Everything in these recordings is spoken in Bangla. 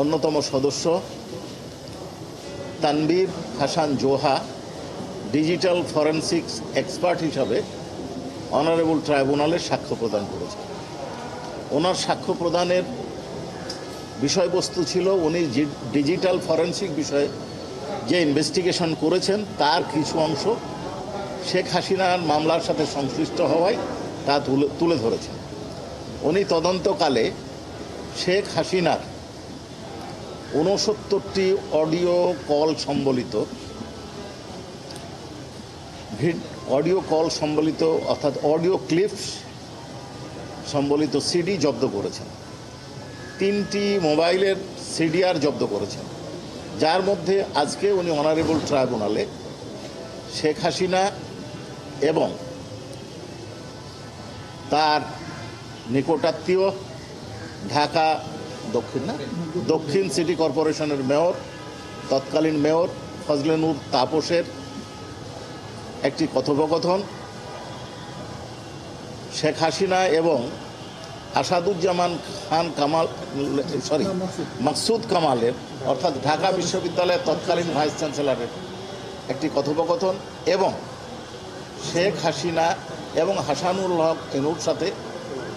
অন্যতম সদস্য Tanvir Hasan Joha, digital forensics expert হিসাবে অনারেবল ট্রাইব্যুনালে সাক্ষ্য প্রদান করেছেন। ওনার সাক্ষ্য প্রদানের বিষয়বস্তু ছিল, উনি ডিজিটাল ফরেনসিক বিষয়ে যে ইনভেস্টিগেশন করেছেন, তার কিছু অংশ শেখ হাসিনার মামলার সাথে সংশ্লিষ্ট হওয়ায় তা তুলে তুলে ধরেছেন। উনি তদন্তকালে শেখ হাসিনার ঊনসত্তরটি অডিও কল সম্বলিত অডিও কল সম্বলিত, অর্থাৎ অডিও ক্লিপস সম্বলিত সিডি জব্দ করেছেন। তিনটি মোবাইলের সিডিআর জব্দ করেছেন। যার মধ্যে আজকে উনি অনারেবল ট্রাইব্যুনালে শেখ হাসিনা এবং তার নিকটাত্মীয় ঢাকা দক্ষিণ না? দক্ষিণ সিটি কর্পোরেশনের মেয়র, তৎকালীন মেয়র ফজলেনুর তাপসের একটি কথোপকথন। শেখ হাসিনা এবং আসাদুজ্জামান খান কামাল, সরি, মাকসুদ কামালের, অর্থাৎ ঢাকা বিশ্ববিদ্যালয়ের তৎকালীন ভাইস চ্যান্সেলরের একটি কথোপকথন এবং শেখ হাসিনা এবং হাসানুল হক এনুর সাথে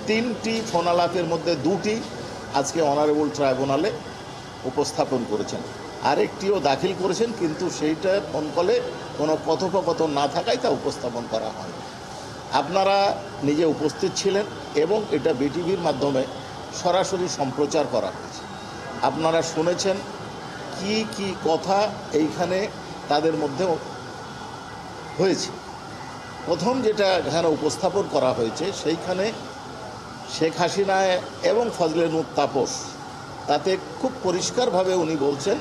তিনটি ফোনালাপের মধ্যে দুটি আজকে অনারেবল ট্রাইব্যুনালে উপস্থাপন করেছেন। আরেকটিও দাখিল করেছেন, কিন্তু সেইটা ফোন কলে কোনো কথোপকথন না থাকায় তা উপস্থাপন করা হয় আপনারা নিজে উপস্থিত ছিলেন এবং এটা বিটিভির মাধ্যমে সরাসরি সম্প্রচার করা হয়েছে। আপনারা শুনেছেন কি কি কথা এইখানে তাদের মধ্যে হয়েছে। প্রথম যেটা এখানে উপস্থাপন করা হয়েছে, সেইখানে শেখ হাসিনা এবং ফজলেনুর তাপস, তাতে খুব পরিষ্কারভাবে উনি বলছেন,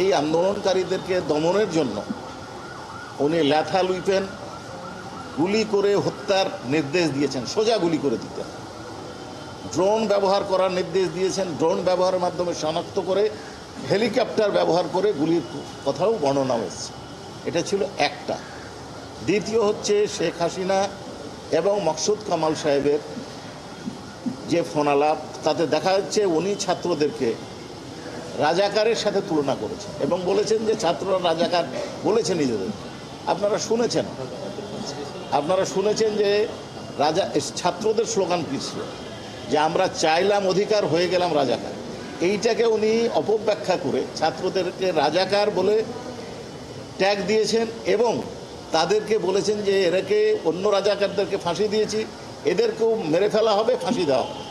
এই আন্দোলনকারীদেরকে দমনের জন্য উনি ল্যাথা লুইপেন গুলি করে হত্যার নির্দেশ দিয়েছেন, সোজা গুলি করে দিতেন ড্রোন ব্যবহার করার নির্দেশ দিয়েছেন, ড্রোন ব্যবহারের মাধ্যমে শনাক্ত করে, হেলিকপ্টার ব্যবহার করে গুলির কথাও বর্ণনা হয়েছে এটা ছিল একটা। দ্বিতীয় হচ্ছে শেখ হাসিনা এবং মকসুদ কামাল সাহেবের যে ফোনালাপ তাতে দেখা যাচ্ছে উনি ছাত্রদেরকে রাজাকারের সাথে তুলনা করেছেন এবং বলেছেন যে ছাত্ররা রাজাকার বলেছে নিজেদের। আপনারা শুনেছেন? আপনারা শুনেছেন যে রাজা, ছাত্রদের স্লোগান কী ছিল? যে আমরা চাইলাম অধিকার, হয়ে গেলাম রাজাকার। এইটাকে উনি অপব্যাখ্যা করে ছাত্রদেরকে রাজাকার বলে ট্যাগ দিয়েছেন এবং তাদেরকে বলেছেন যে এরাকে অন্য রাজাকারদেরকে ফাঁসি দিয়েছি। এদেরকেও মেরে ফেলা হবে ফাঁসি দেওয়া হবে।